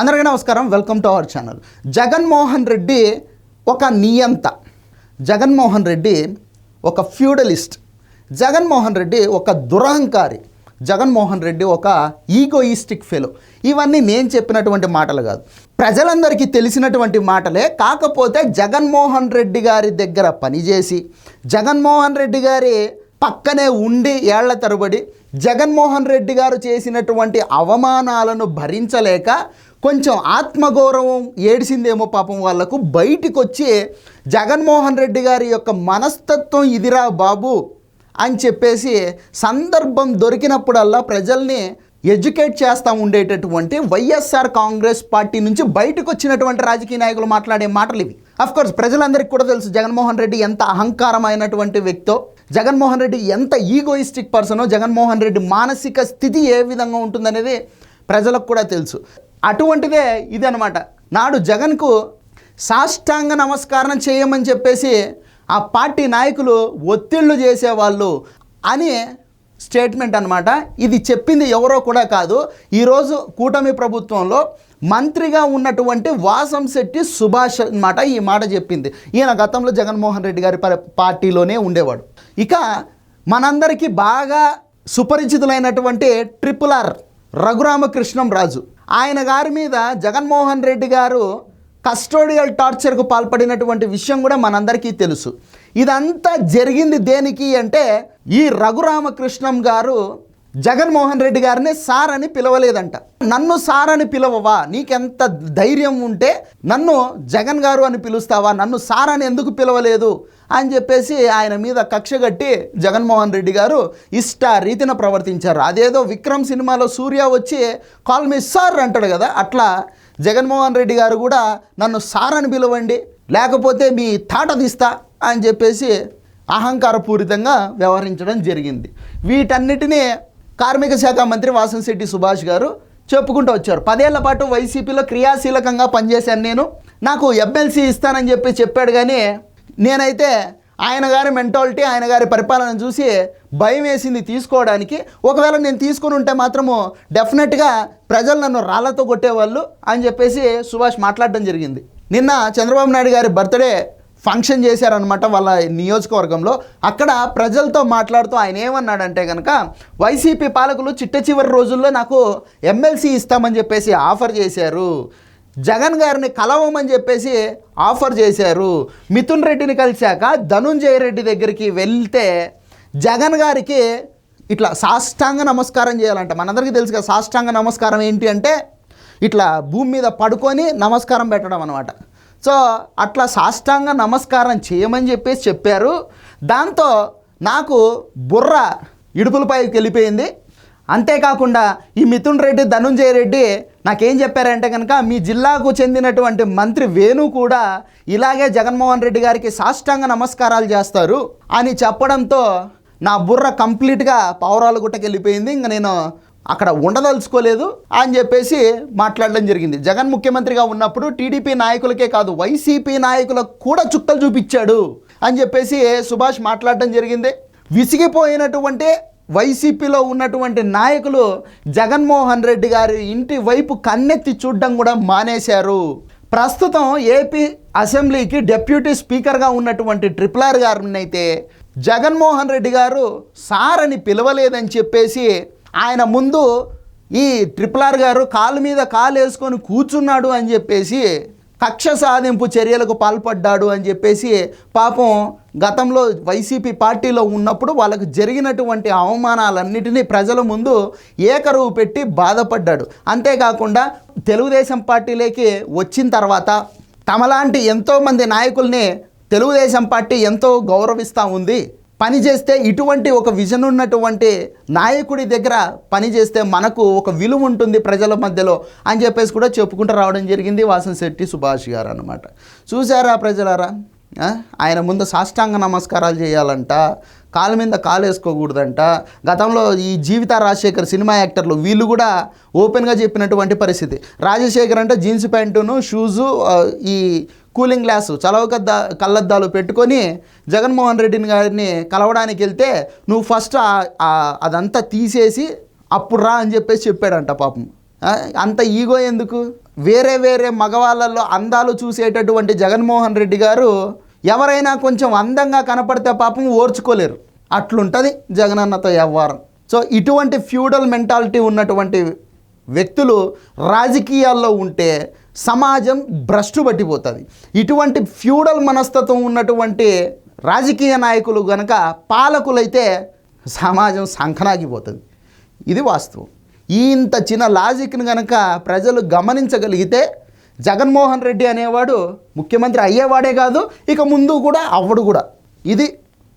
అందరికీ నమస్కారం. Welcome to our channel. Jaganmohan Reddy ఒక నియంత. జగన్మోహన్ రెడ్డి ఒక ఫ్యూడలిస్ట్. జగన్మోహన్ రెడ్డి ఒక దురహంకారి. జగన్మోహన్ రెడ్డి ఒక ఈగోయిస్టిక్ ఫెలో. ఇవన్నీ నేను చెప్పినటువంటి మాటలు కాదు. ప్రజలందరికీ తెలిసినటువంటి మాటలే. కాకపోతే జగన్మోహన్ రెడ్డి గారి దగ్గర పనిచేసి జగన్మోహన్ రెడ్డి గారి పక్కనే ఉండి ఏళ్ళ తరబడి జగన్మోహన్ రెడ్డి గారు చేసినటువంటి అవమానాలను భరించలేక కొంచెం ఆత్మగౌరవం ఏడిసిందేమో పాపం వాళ్ళకు బయటికి వచ్చి జగన్మోహన్ రెడ్డి గారి యొక్క మనస్తత్వం ఇదిరా బాబు అని చెప్పేసి సందర్భం దొరికినప్పుడల్లా ప్రజల్ని ఎడ్యుకేట్ చేస్తూ ఉండేటటువంటి వైఎస్ఆర్ కాంగ్రెస్ పార్టీ నుంచి బయటకు వచ్చినటువంటి రాజకీయ నాయకులు మాట్లాడే మాటలు ఇవి కోర్స్ ప్రజలందరికీ కూడా తెలుసు జగన్మోహన్ రెడ్డి ఎంత అహంకారమైనటువంటి వ్యక్తో. జగన్మోహన్ రెడ్డి ఎంత ఈగోయిస్టిక్ పర్సనో జగన్మోహన్ రెడ్డి మానసిక స్థితి ఏ విధంగా ఉంటుందనేది ప్రజలకు కూడా తెలుసు. అటువంటిదే ఇది అనమాట నాడు జగన్కు సాష్టాంగ నమస్కారం చేయమని చెప్పేసి ఆ పార్టీ నాయకులు ఒత్తిళ్ళు చేసేవాళ్ళు అని స్టేట్మెంట్ అనమాట ఇది చెప్పింది ఎవరో కూడా కాదు. ఈరోజు కూటమి ప్రభుత్వంలో మంత్రిగా ఉన్నటువంటి వాసంశెట్టి సుభాష్ అన్నమాట ఈ మాట చెప్పింది. ఈయన గతంలో జగన్మోహన్ రెడ్డి గారి పార్టీలోనే ఉండేవాడు. ఇక మనందరికీ బాగా సుపరిచితులైనటువంటి ట్రిపుల్ ఆర్ రఘురామకృష్ణం రాజు. ఆయన గారి మీద జగన్మోహన్ రెడ్డి గారు కస్టోడియల్ టార్చర్కు పాల్పడినటువంటి విషయం కూడా మనందరికీ తెలుసు. ఇదంతా జరిగింది దేనికి అంటే ఈ రఘురామకృష్ణం గారు జగన్మోహన్ రెడ్డి గారిని సార్ అని పిలవలేదంట. నన్ను సార్ అని పిలవవా? నీకెంత ధైర్యం ఉంటే నన్ను జగన్ గారు అని పిలుస్తావా? నన్ను సార్ అని ఎందుకు పిలవలేదు? అని చెప్పేసి ఆయన మీద కక్ష కట్టి జగన్మోహన్ రెడ్డి గారు ఇష్ట రీతిన ప్రవర్తించారు. అదేదో విక్రమ్ సినిమాలో సూర్య వచ్చి కాల్ మీ సార్ అంటాడు కదా అట్లా జగన్మోహన్ రెడ్డి గారు కూడా నన్ను సార్ అని పిలవండి. లేకపోతే మీ తాట తీస్తా. అని చెప్పేసి అహంకారపూరితంగా వ్యవహరించడం జరిగింది. వీటన్నిటినీ కార్మిక శాఖ మంత్రి వాసంశెట్టి సుభాష్ గారు చెప్పుకుంటూ వచ్చారు. పదేళ్ళ పాటు వైసీపీలో క్రియాశీలకంగా పనిచేశాను నేను. నాకు ఎమ్మెల్సీ ఇస్తానని చెప్పి చెప్పాడు కానీ నేనైతే ఆయన గారి మెంటాలిటీ ఆయన గారి పరిపాలన చూసి భయం వేసింది తీసుకోవడానికి. ఒకవేళ నేను తీసుకుని ఉంటే మాత్రము డెఫినెట్గా ప్రజలు నన్ను రాళ్ళతో కొట్టేవాళ్ళు అని చెప్పేసి సుభాష్ మాట్లాడడం జరిగింది. నిన్న చంద్రబాబు నాయుడు గారి బర్త్డే ఫంక్షన్ చేశారనమాట వాళ్ళ నియోజకవర్గంలో. అక్కడ ప్రజలతో మాట్లాడుతూ ఆయన ఏమన్నాడంటే కనుక వైసీపీ పాలకులు చిట్ట చివరి రోజుల్లో నాకు ఎమ్మెల్సీ ఇస్తామని చెప్పేసి ఆఫర్ చేశారు. జగన్ గారిని కలవమని చెప్పేసి ఆఫర్ చేశారు. మిథున్ రెడ్డిని కలిశాక ధనుంజయ రెడ్డి దగ్గరికి వెళ్తే జగన్ గారికి ఇట్లా సాష్టాంగ నమస్కారం చేయాలంట. మనందరికీ తెలుసు కదా సాష్టాంగ నమస్కారం ఏంటి అంటే ఇట్లా భూమి మీద పడుకొని నమస్కారం పెట్టడం అనమాట సో అట్లా సాష్టాంగ నమస్కారం చేయమని చెప్పేసి చెప్పారు. దాంతో నాకు బుర్ర ఇడుపులపైకి వెళ్ళిపోయింది. అంతేకాకుండా ఈ మిథున్ రెడ్డి ధనుంజయ రెడ్డి నాకేం చెప్పారంటే కనుక మీ జిల్లాకు చెందినటువంటి మంత్రి వేణు కూడా ఇలాగే జగన్మోహన్ రెడ్డి గారికి సాష్టాంగ నమస్కారాలు చేస్తారు అని చెప్పడంతో నా బుర్ర కంప్లీట్గా పౌరాల గుట్టకి వెళ్ళిపోయింది. ఇంకా నేను అక్కడ ఉండదలుచుకోలేదు అని చెప్పేసి మాట్లాడడం జరిగింది. జగన్ ముఖ్యమంత్రిగా ఉన్నప్పుడు టీడీపీ నాయకులకే కాదు వైసీపీ నాయకులకు కూడా చుక్కలు చూపించాడు అని చెప్పేసి సుభాష్ మాట్లాడడం జరిగింది. విసిగిపోయినటువంటి వైసీపీలో ఉన్నటువంటి నాయకులు జగన్మోహన్ రెడ్డి గారి ఇంటి వైపు కన్నెత్తి చూడడం కూడా మానేశారు. ప్రస్తుతం ఏపీ అసెంబ్లీకి డెప్యూటీ స్పీకర్గా ఉన్నటువంటి ట్రిపులర్ గారినైతే జగన్మోహన్ రెడ్డి గారు సార్ అని పిలవలేదని చెప్పేసి ఆయన ముందు ఈ ట్రిపులర్ గారు కాలు మీద కాలు వేసుకొని కూర్చున్నాడు అని చెప్పేసి కక్ష సాధింపు చర్యలకు పాల్పడ్డాడు అని చెప్పేసి పాపం గతంలో వైసీపీ పార్టీలో ఉన్నప్పుడు వాళ్ళకు జరిగినటువంటి అవమానాలన్నిటినీ ప్రజల ముందు ఏకరువు పెట్టి బాధపడ్డాడు. అంతేకాకుండా తెలుగుదేశం పార్టీలోకి వచ్చిన తర్వాత తమలాంటి ఎంతోమంది నాయకుల్ని తెలుగుదేశం పార్టీ ఎంతో గౌరవిస్తూ ఉంది. పని చేస్తే ఇటువంటి ఒక విజన్ ఉన్నటువంటి నాయకుడి దగ్గర పని చేస్తే మనకు ఒక విలువ ఉంటుంది ప్రజల మధ్యలో అని చెప్పేసి కూడా చెప్పుకుంటూ రావడం జరిగింది వాసన్ శెట్టి సుభాష్ గారు అనమాట చూసారా ప్రజలారా? ఆయన ముందు సాష్టాంగ నమస్కారాలు చేయాలంట కాలు మీద కాలు వేసుకోకూడదంట. గతంలో ఈ జీవిత రాజశేఖర్ సినిమా యాక్టర్లు వీళ్ళు కూడా ఓపెన్గా చెప్పినటువంటి పరిస్థితి. రాజశేఖర్ అంటే జీన్స్ ప్యాంటును షూజు ఈ కూలింగ్ గ్లాసు చలవకద్ద కళ్ళద్దాలు పెట్టుకొని జగన్మోహన్ రెడ్డిని గారిని కలవడానికి వెళ్తే నువ్వు ఫస్ట్ అదంతా తీసేసి అప్పుడు రా అని చెప్పేసి చెప్పాడంట పాపం. అంత ఈగో ఎందుకు? వేరే వేరే మగవాళ్ళల్లో అందాలు చూసేటటువంటి జగన్మోహన్ రెడ్డి గారు ఎవరైనా కొంచెం అందంగా కనపడితే పాపం ఓర్చుకోలేరు. అట్లుంటుంది జగనన్నతో వ్యవహారం. సో ఇటువంటి ఫ్యూడల్ మెంటాలిటీ ఉన్నటువంటి వ్యక్తులు రాజకీయాల్లో ఉంటే సమాజం భ్రష్టు పట్టిపోతుంది. ఇటువంటి ఫ్యూడల్ మనస్తత్వం ఉన్నటువంటి రాజకీయ నాయకులు గనక పాలకులైతే సమాజం సంకనాగిపోతుంది. ఇది వాస్తవం. ఇంత చిన్న లాజిక్ని కనుక ప్రజలు గమనించగలిగితే జగన్మోహన్ రెడ్డి అనేవాడు ముఖ్యమంత్రి అయ్యేవాడే కాదు ఇక ముందు కూడా అవ్వడు కూడా. ఇది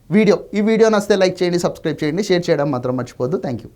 వీడియో. ఈ వీడియో నచ్చితే లైక్ చేయండి సబ్స్క్రైబ్ చేయండి షేర్ చేయడం మాత్రం మర్చిపోద్దు థ్యాంక్ యూ